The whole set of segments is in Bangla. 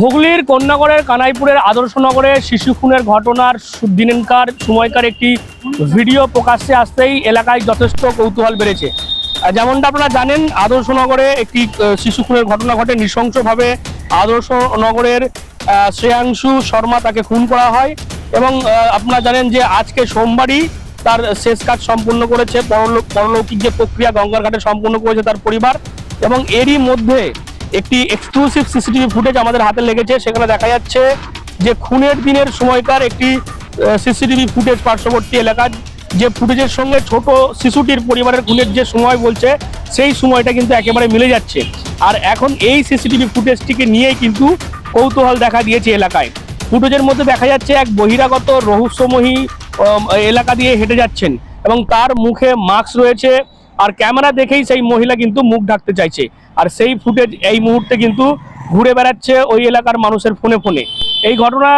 হুগলির কন্যাগড়ের কানাইপুরের আদর্শনগরে শিশু খুনের ঘটনার দিনকার সময়কার একটি ভিডিও প্রকাশ্যে আসতেই এলাকায় যথেষ্ট কৌতূহল বেড়েছে। যেমনটা আপনারা জানেন, আদর্শনগরে একটি শিশু খুনের ঘটনা ঘটে। নৃশংসভাবে আদর্শনগরের শ্রেয়াংশু শর্মা তাকে খুন করা হয় এবং আপনারা জানেন যে আজকে সোমবারই তার শেষ কাজ সম্পূর্ণ করেছে। পরলোক পরলৌকিক যে প্রক্রিয়া গঙ্গার ঘাটে সম্পূর্ণ করেছে তার পরিবার এবং এরই মধ্যে একটি এক্সক্লুসিভ সিসিটিভি ফুটেজ আমাদের হাতে লেগেছে, সেখানে দেখা যাচ্ছে যে খুনের দিনের সময়কার একটি সিসিটিভি ফুটেজ পার্শ্ববর্তী এলাকার যে ফুটেজের সঙ্গে ছোট শিশুটির পরিবারের খুনের যে সময় বলছে, সেই সময়টা কিন্তু একেবারে মিলে যাচ্ছে। আর এখন এই সিসিটিভি ফুটেজটিকে নিয়েই কিন্তু কৌতূহল দেখা দিয়েছে এলাকায়। ফুটেজের মধ্যে দেখা যাচ্ছে এক বহিরাগত রহস্যময়ী এলাকা দিয়ে হেঁটে যাচ্ছেন এবং তার মুখে মাস্ক রয়েছে। আর ক্যামেরা দেখেই সেই মহিলা কিন্তু মুখ ঢাকতে চাইছে। আর সেই ফুটেজ এই মুহূর্তে কিন্তু ঘুরে বেড়াচ্ছে ওই এলাকার মানুষের ফোনে ফোনে। এই ঘটনা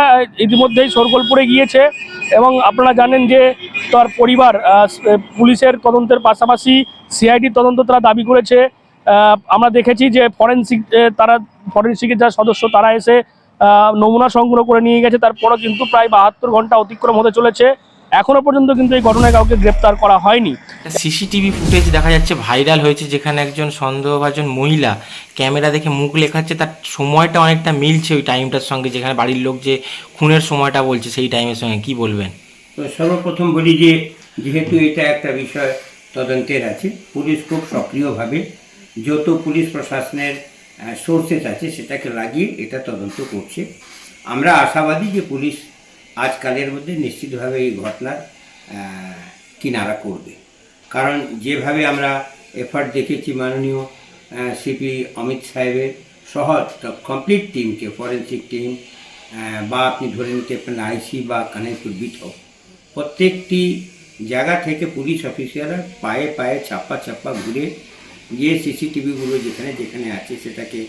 ইতিমধ্যেই সরগোল পড়ে গিয়েছে এবং আপনারা জানেন যে তার পরিবার পুলিশের তদন্তের পাশাপাশি সিআইডির তদন্ত তারা দাবি করেছে। আমরা দেখেছি যে ফরেন্সিক তারা ফরেন্সিকের যা সদস্য তারা এসে নমুনা সংগ্রহ করে নিয়ে গেছে। তারপরও কিন্তু প্রায় বাহাত্তর ঘণ্টা অতিক্রম হতে চলেছে। এখনও পর্যন্ত কিন্তু এই ঘটনায় কাউকে গ্রেপ্তার করা হয়নি। সিসিটিভি ফুটেজ দেখা যাচ্ছে ভাইরাল হয়েছে যেখানে একজন সন্দেহভাজন মহিলা ক্যামেরা দেখে মুখ লেখাচ্ছে তার সময়টা অনেকটা মিলছে ওই টাইমটার সঙ্গে যেখানে বাড়ির লোক যে খুনের সময়টা বলছে সেই টাইমের সঙ্গে কি বলবেন? তো সর্বপ্রথম বলি যে যেহেতু এটা একটা বিষয় তদন্তের আছে পুলিশ খুব সক্রিয়ভাবে যত পুলিশ প্রশাসনের সোর্সেস আছে সেটাকে লাগিয়ে এটা তদন্ত করছে। আমরা আশাবাদী যে পুলিশ আজকালের মধ্যে নিশ্চিতভাবে এই ঘটনার কিনারা করবে। কারণ যেভাবে আমরা এফার্ট দেখেছি মাননীয় সিপি অমিত সাহেবের সহ কমপ্লিট টিমকে ফরেন্সিক টিম বা আপনি ধরে নিতে পারেন আইসি বা কানেক্টর বিট হোক প্রত্যেকটি জায়গা থেকে পুলিশ অফিসাররা পায়ে পায়ে চাপা চাপা ঘুরে গিয়ে সিসিটিভিগুলো যেখানে যেখানে আছে সেটাকে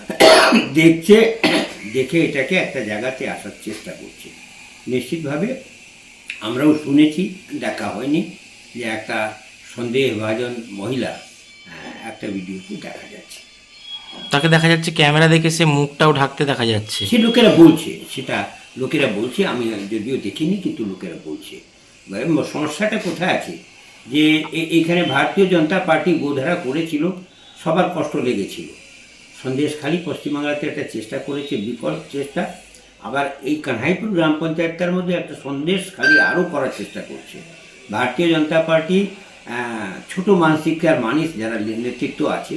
দেখছে, দেখে এটাকে একটা জায়গাতে আসার চেষ্টা করছে। নিশ্চিতভাবে আমরাও শুনেছি দেখা হয়নি যে একটা সন্দেহভাজন মহিলা একটা ভিডিওতে দেখা যাচ্ছে। তাকে দেখা যাচ্ছে ক্যামেরা দেখে সে মুখটাও ঢাকতে দেখা যাচ্ছে। সে লোকেরা বলছে সেটা লোকেরা বলছে আমি যদিও দেখিনি কিন্তু লোকেরা বলছে। সমস্যাটা কোথায় আছে? যে এখানে ভারতীয় জনতা পার্টি গোধারা করেছিল সবার কষ্ট লেগেছিল। সন্দেশখালী পশ্চিমবাংলাতে একটা চেষ্টা করেছে বিফল চেষ্টা আবার এই কানহাইপুর গ্রাম পঞ্চায়েতটার মধ্যে একটা সন্দেশ খালি আরও করার চেষ্টা করছে। ভারতীয় জনতা পার্টি ছোট মানসিকার মানুষ যারা নেতৃত্ব আছে,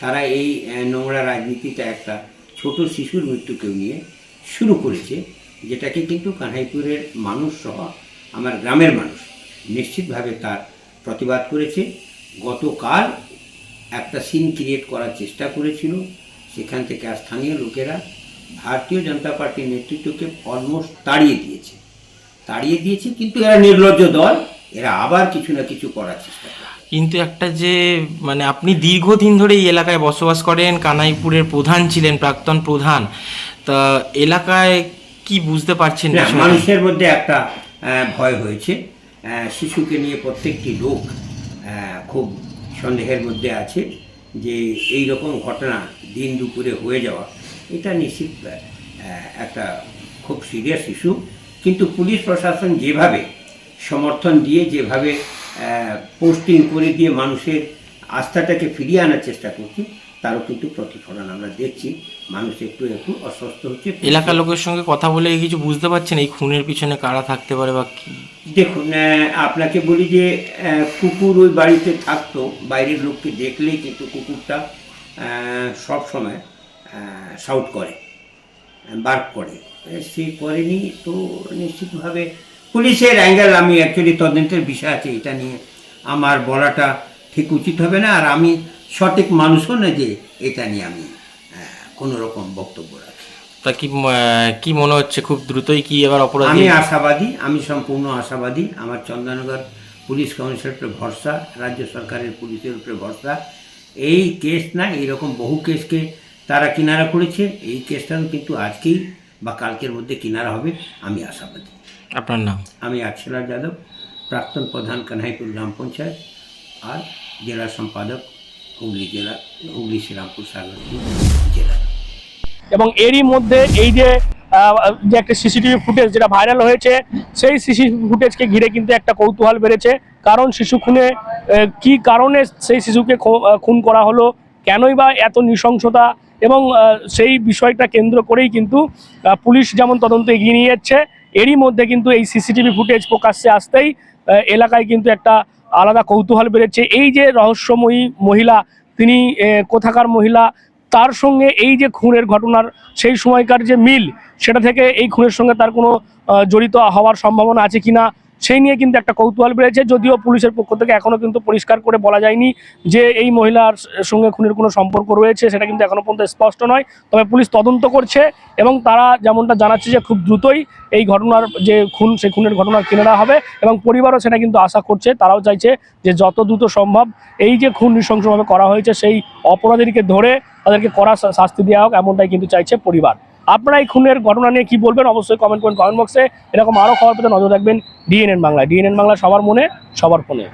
তারা এই নোংরা রাজনীতিটা একটা ছোট শিশুর মৃত্যুকেও নিয়ে শুরু করেছে, যেটাকে কিন্তু কানহাইপুরের মানুষ সহ আমার গ্রামের মানুষ নিশ্চিতভাবে তার প্রতিবাদ করেছে। গতকাল একটা সিন ক্রিয়েট করার চেষ্টা করেছিল, সেখান থেকে স্থানীয় লোকেরা ভারতীয় জনতা পার্টির নেতৃত্বকে অলমোস্ট তাড়িয়ে দিয়েছে। তাড়িয়ে দিয়েছে কিন্তু এরা নির্লজ্জ দল এরা আবার কিছু না কিছু করার চেষ্টা করে কিন্তু একটা যে মানে আপনি দীর্ঘদিন ধরে এই এলাকায় বসবাস করেন কানাইপুরের প্রধান ছিলেন প্রাক্তন প্রধান তা এলাকায় কি বুঝতে পারছেন মানুষের মধ্যে একটা ভয় হয়েছে। শিশুকে নিয়ে প্রত্যেকটি লোক খুব সন্দেহের মধ্যে আছে যে এই রকম ঘটনা দিন দুপুরে হয়ে যাওয়া এটা নিশ্চিত একটা খুব সিরিয়াস ইস্যু কিন্তু পুলিশ প্রশাসন যেভাবে সমর্থন দিয়ে যেভাবে পোস্টিং করে দিয়ে মানুষের আস্থাটাকে ফিরিয়ে আনার চেষ্টা করছে তারও কিন্তু প্রতিফলন আমরা দেখছি। মানুষ একটু একটু অস্বস্ত হচ্ছে। এলাকার লোকের সঙ্গে কথা বলে কিছু বুঝতে পারছেন? এই খুনের পিছনে কারা থাকতে পারে বা কি? দেখুন আপনাকে বলি যে কুকুর ওই বাড়িতে থাকতো বাইরের লোককে দেখলেই কিন্তু কুকুরটা সব সময় শাউট করে বার্ক করে। সে করেনি তো নিশ্চিতভাবে পুলিশের অ্যাঙ্গেল আমি অ্যাকচুয়ালি তদন্তের বিষয় আছে এটা নিয়ে আমার বলাটা ঠিক উচিত হবে না। আর আমি সঠিক মানুষও না যে এটা নিয়ে আমি কোনো রকম বক্তব্য রাখি তা কি কি মনে হচ্ছে খুব দ্রুতই কি এবার অপরাধী? আমি আশাবাদী আমি সম্পূর্ণ আশাবাদী। আমার চন্দননগর পুলিশ কমিশনের উপরে ভরসা রাজ্য সরকারের পুলিশের উপরে ভরসা। এই কেস না এইরকম বহু কেসকে তারা কিনারা করেছে এই কেসটাও কিন্তু আজকেই বা কালকের মধ্যে কিনারা হবে আমি আশাবাদী। আপনার নাম? আমি আকশলার যাদব প্রাক্তন প্রধান কানহাইপুর গ্রাম পঞ্চায়েত আর জেলা সম্পাদক হুগলি জেলা হুগলি শ্রীরামপুর সাগর জেলা। এবং এরই মধ্যে এই যে যে একটা সিসিটিভি ফুটেজ যেটা ভাইরাল হয়েছে সেই সিসিটিভি ফুটেজকে ঘিরে কিন্তু একটা কৌতূহল বেড়েছে। কারণ শিশু খুনে কি কারণে সেই শিশুকে খুন করা হলো কেনই বা এত নৃশংসতা এবং সেই বিষয়টা কেন্দ্র করেই কিন্তু পুলিশ যেমন তদন্ত এগিয়ে নিয়ে যাচ্ছে, এরই মধ্যে কিন্তু এই সিসিটিভি ফুটেজ প্রকাশ্যে আসতেই এলাকায় কিন্তু একটা আলাদা কৌতূহল বেড়েছে। এই যে রহস্যময়ী মহিলা, তিনি কোথাকার মহিলা, তার সঙ্গে এই যে খুনের ঘটনার সেই সময়কার যে মিল, সেটা থেকে এই খুনের সঙ্গে তার কোনো জড়িত হওয়ার সম্ভাবনা আছে কিনা? সেই নিয়ে কিন্তু একটা কৌতূহল বেড়েছে, যদিও পুলিশের পক্ষ থেকে এখনও কিন্তু পরিষ্কার করে বলা যায়নি যে এই মহিলার সঙ্গে খুনের কোনো সম্পর্ক রয়েছে, সেটা কিন্তু এখনও পর্যন্ত স্পষ্ট নয়। তবে পুলিশ তদন্ত করছে এবং তারা যেমনটা জানাচ্ছে যে খুব দ্রুতই এই ঘটনার যে খুন, সেই খুনের ঘটনার কিনারা হবে এবং পরিবারও সেটা কিন্তু আশা করছে। তারাও চাইছে যে যত দ্রুত সম্ভব এই যে খুন নৃশংসভাবে করা হয়েছে, সেই অপরাধীকে ধরে তাদেরকে শা- শাস্তি দেওয়া হোক, এমনটাই কিন্তু চাইছে পরিবার। আপনারা এই খুনের ঘটনা নিয়ে কি বলবেন? অবশ্যই কমেন্ট করেন। কমেন্ট বক্সে এরকম আরও খবর পেতে নজর রাখবেন। ডিএনএন বাংলা। ডিএনএন বাংলা সবার মনে, সবার ফোনে।